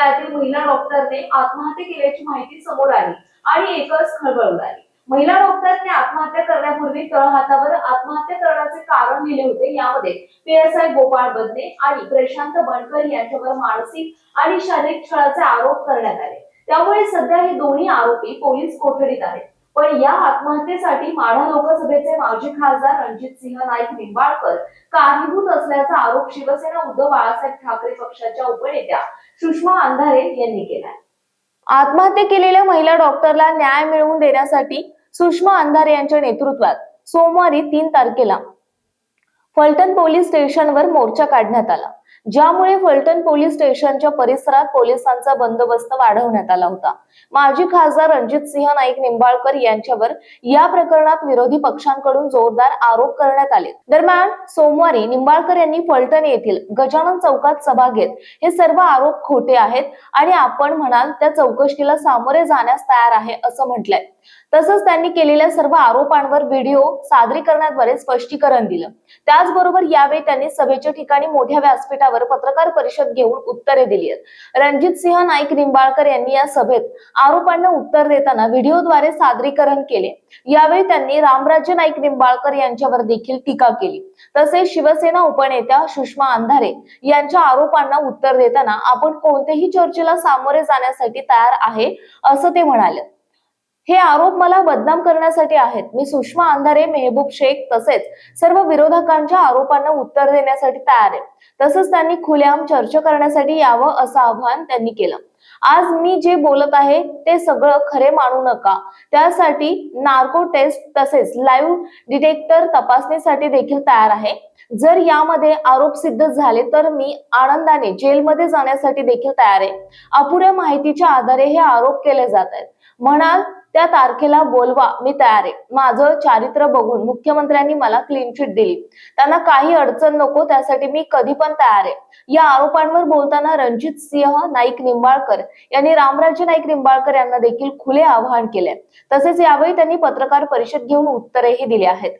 रुग्णालयातील महिला डॉक्टरने आत्महत्या केल्याची माहिती समोर आली आणि एकच खळबळ उडाली. महिला डॉक्टरने आत्महत्या करण्यापूर्वी तळहातावर आत्महत्या करण्याचे कारण लिहिले होते. यामध्ये पीएसआय गोपाळ बदने आणि प्रशांत बनकर यांच्यावर मानसिक आणि शारीरिक छळाचे आरोप करण्यात आले. त्यामुळे सध्या हे दोन्ही आरोपी पोलीस कोठडीत आहेत. पण या आत्महत्येसाठी माढा लोकसभेचे माजी खासदार रणजित सिंह नाईक निंबाळकर कारणीभूत असल्याचा आरोप शिवसेना उद्धव बाळासाहेब ठाकरे पक्षाच्या उपनेत्या सुषमा अंधारे यांनी केलाय. आत्महत्या केलेल्या महिला डॉक्टरला न्याय मिळवून देण्यासाठी सुषमा अंधारे यांच्या नेतृत्वात सोमवारी तीन तारखेला फलटण पोलीस स्टेशनवर मोर्चा काढण्यात आला. ज्यामुळे फलटण पोलीस स्टेशनच्या परिसरात पोलिसांचा बंदोबस्त वाढवण्यात आला होता. माजी खासदार रणजित सिंह नाईक निंबाळकर यांच्यावर या प्रकरणात विरोधी पक्षांकडून जोरदार आरोप करण्यात आले. दरम्यान सोमवारी निंबाळकर यांनी फलटण येथील गजानन चौकात सभा घेत हे सर्व आरोप खोटे आहेत आणि आपण म्हणाल त्या चौकशीला सामोरे जाण्यास तयार आहे असं म्हटलंय. तसंच त्यांनी केलेल्या सर्व आरोपांवर व्हिडिओ सादरीकरणाद्वारे स्पष्टीकरण दिलं. त्याचबरोबर यावेळी त्यांनी सभेच्या ठिकाणी मोठ्या व्यासपीठावर पत्रकार परिषद घेऊन उत्तरे दिली आहेत. रणजित सिंह नाईक निंबाळकर यांनी या सभेत आरोपांना उत्तर देताना व्हिडिओद्वारे सादरीकरण केले. यावेळी त्यांनी रामराज्य नाईक निंबाळकर यांच्यावर देखील टीका केली. तसेच शिवसेना उपनेत्या सुषमा अंधारे यांच्या आरोपांना उत्तर देताना आपण कोणत्याही चर्चेला सामोरे जाण्यासाठी तयार आहे असं ते म्हणाले. हे आरोप मला बदनाम करण्यासाठी आहेत. मी सुषमा अंधारे मेहबूब शेख तसेच सर्व विरोधकांच्या आरोपांना उत्तर देण्यासाठी तयार आहे. तसंच त्यांनी खुलेआम चर्चा करण्यासाठी यावं असं आवाहन त्यांनी केलं. आज मी जे बोलत आहे ते सगळं खरे मानू नका. त्यासाठी नार्को टेस्ट तसेच लाईव्ह डिटेक्टर तपासणीसाठी देखील तयार आहे. जर यामध्ये आरोप सिद्ध झाले तर मी आनंदाने जेलमध्ये जाण्यासाठी देखील तयार आहे. अपुऱ्या माहितीच्या आधारे हे आरोप केले जात आहेत. म्हणाल त्या तारखेला बोलवा मी तयार आहे. माझं चारित्र्य बघून मुख्यमंत्र्यांनी मला क्लीन चिट दिली. त्यांना काही अडचण नको त्यासाठी मी कधी पण तयार आहे. या आरोपांवर बोलताना रणजित सिंह नाईक निंबाळकर यांनी रामराजे नाईक निंबाळकर यांना देखील खुले आवाहन केले तसेच यावेळी त्यांनी पत्रकार परिषद घेऊन उत्तरेही दिली आहेत.